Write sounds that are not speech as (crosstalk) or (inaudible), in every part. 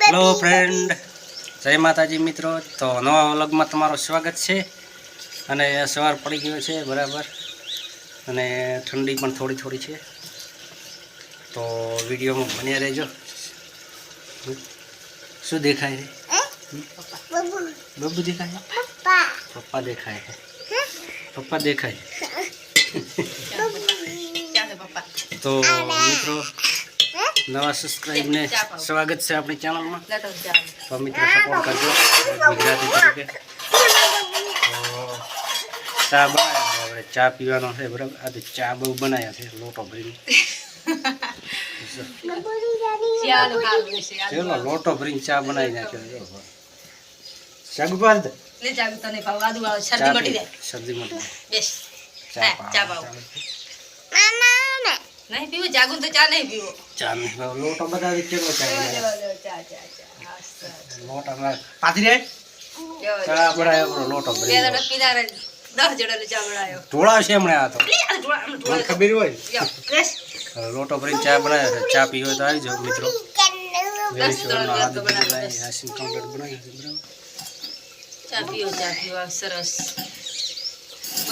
Hello friend જય માતાજી મિત્રો. તો નવા વ્લોગમાં તમારું સ્વાગત છે. અને સવાર પડી ગયો છે બરાબર. અને ઠંડી પણ થોડી થોડી છે. તો વિડીયોમાં બન્યા રહેજો. શું દેખાય છે બબુ. દેખાય? પપ્પા. દેખાય છે. પપ્પા દેખાય. તો મિત્રો નવા સબસ્ક્રાઈબને સ્વાગત છે આપણી ચેનલમાં તો મિત્રો સપોર્ટ કરજો ગુજરાતી તરીકે. ચા બનાવ્યા છે આપણે ચા પીવાનો છે બરાબર? આ તો ચા બહુ બનાવ્યા છે લોટો ભરીને. ચલો લોટો ભરીને ચા બનાવી નાખ્યો છે શાક પાડ ભાવ ચા આવે શરદી મટી ચા ચા પાવ પાવ. નહીં પીવો? જાગું તો ચા નહીં પીવો. ચા ને લોટો બધા કેટલો ચા ચા ચા ચા. લોટ હમણાં પાથરી જાય. ચા બનાવ્યો આપણો લોટો બે દાડા પીધા ને દસ જણાનો ચા બનાવ્યો ઢોળા છે હમણે આ તો. ઢોળા, ખબર હોય. લોટો ભરીને ચા બનાવ્યો છે. ચા પીવો તો આવી જાવ મિત્રો. દસ બનાવ્યો, ચા પીવો ચા પીવો સરસ મસ્ત આદુ વાળો બનાવ્યો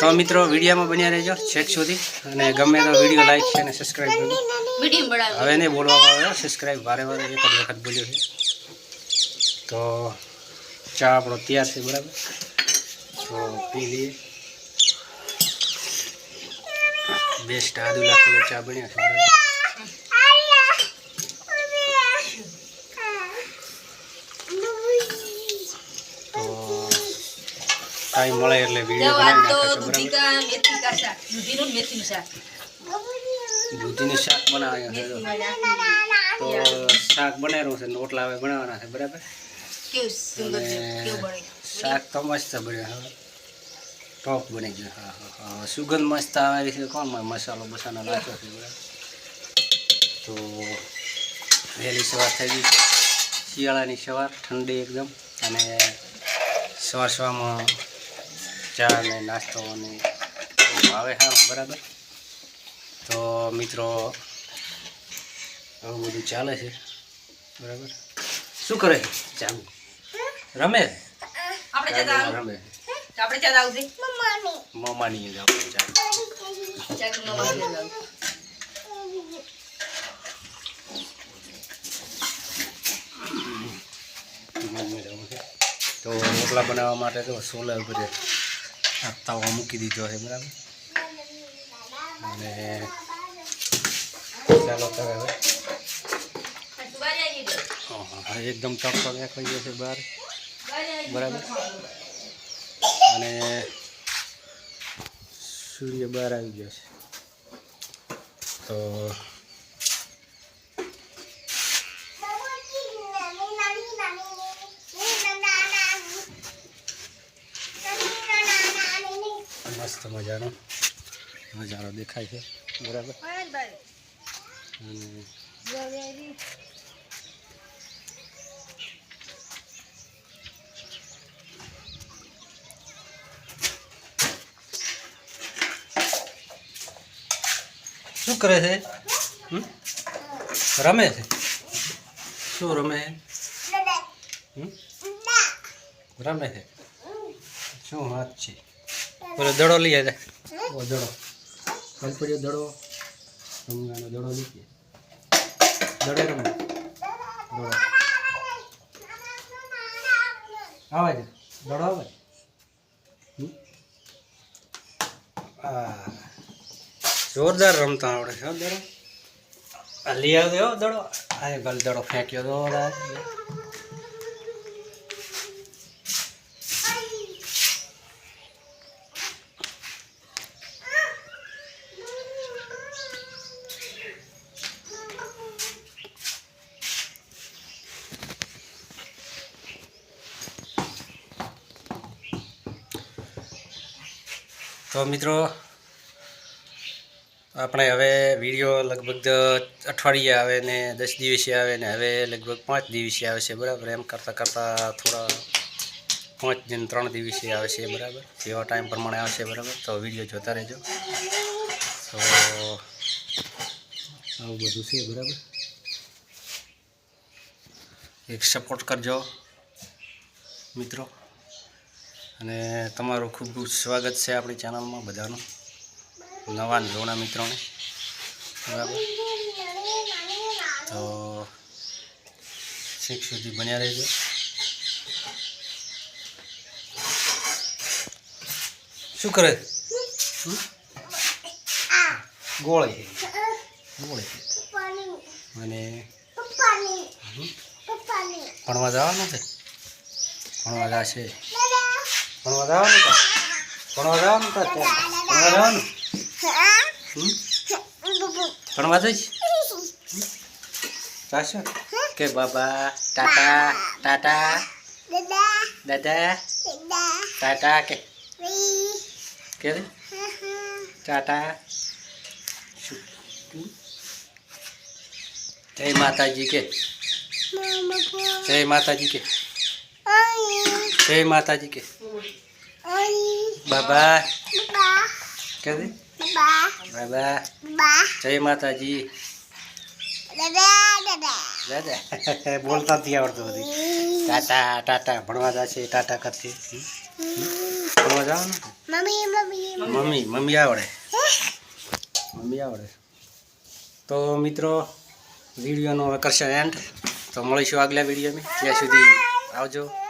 તો મિત્રો વિડીયોમાં બન્યા રહેજો છેક સુધી. અને ગમે તો વીડિયો લાઈક છે અને સબસ્ક્રાઈબ કરજો હવે નહીં બોલવામાં આવે સબસ્ક્રાઈબ વારે વારે એક જ વખત બોલ્યો છે. તો ચા આપણો તૈયાર છે બરાબર? તો પી લઈએ. બેસ્ટ આદુ લાખેલો ચા બન્યા છે. બરાબર ટાઈમ મળે એટલે વીડિયો બનાવી તો નાખે દૂધી કા મેથી કા શાક. દૂધીનું શાક. બનાવ્યા છે તો શાક બનાવ્યું છે રોટલા હવે બનાવવાના છે બરાબર? કેવું સુંદર છે અને કેવું બને? શાક તો મસ્ત બન્યો હવે ટોપ બની ગયો હા હા હા. સુગંધ મસ્ત આવે છે કોણ મસાલો બસાલો નાખ્યો છે બરાબર? તો વહેલી સવાર થઈ ગઈ શિયાળાની સવાર ઠંડી એકદમ. અને સવાર સવારમાં ચા ને નાસ્તો અને આવે હા બરાબર. તો મિત્રો આવું બધું ચાલે છે. બરાબર. શું કરે છે? ચાલુ રમે? રમે. મમ્માની. ચાલુ. તો રોટલા બનાવવા માટે તો સોલર ઉપર આ મૂકી દીધો છે બરાબર અને ચાલો કરે હવે હા, એકદમ તડકો દેખાઈ છે બહાર બરાબર અને સૂર્ય બહાર આવી ગયો છે તો મસ્ત મજાનો. નજારો દેખાય છે. બરાબર? અને શું કરે છે? રમે છે? શું રમે? રમે છે? શું વાત છે? પેલો દડો લઈ આવે ઓ દડો. કાલ પડ્યો દડો. રમવાનો દડો લઈ દડો રમે દડો. આવે છે દડો આવે જોરદાર રમતા આવડે છે દડો. આ લઈ આવ્યો હો દડો. આ ગલ દડો ફેંક્યો તો તો મિત્રો, આપણે હવે વીડિયો લગભગ અઠવાડિયે આવે ને દસ દિવસે આવે ને હવે લગભગ પાંચ દિવસે આવે છે, બરાબર? એમ કરતાં કરતાં થોડા પાંચ દિન, ત્રણ દિવસે આવે છે, બરાબર? જેવા ટાઈમ પ્રમાણે આવશે બરાબર? તો વીડિયો જોતા રહેજો. તો આવું બધું છે, બરાબર? એક સપોર્ટ કરજો, મિત્રો. અને તમારું ખૂબ ખૂબ સ્વાગત છે આપણી ચેનલમાં બધાનું. નવા જોણા મિત્રોને. બરાબર? તો છેક સુધી બન્યા રહેજો. શું કરે? ગોળી. છે અને? ભણવા જવાનું છે? ભણવા જશે. ભણવા જવાનું કા ભણવા જવાનું કા ત્યાં? ભણવા જવાનું હમ? ભણવા જઈશ જાશો કે બાબા ટાટા ટાટા દાદા ટાટા કે કે રે? ટાટા શું? હમ? જય માતાજી કે જય માતાજી કે જય માતાજી કે બાબા. કે રે? બાબા. જય માતાજી. (laughs) બોલતા નથી આવડતું બધી. ટાટા ટાટા. ભણવા જશે ટાટા હમ? ભણવા જવાનું મમ્મી મમ્મી. આવડે. મમ્મી આવડે. તો મિત્રો વિડીયોનો કરશે એન્ડ. તો મળીશું આગલા વિડીયોમાં. ત્યાં સુધી આવજો.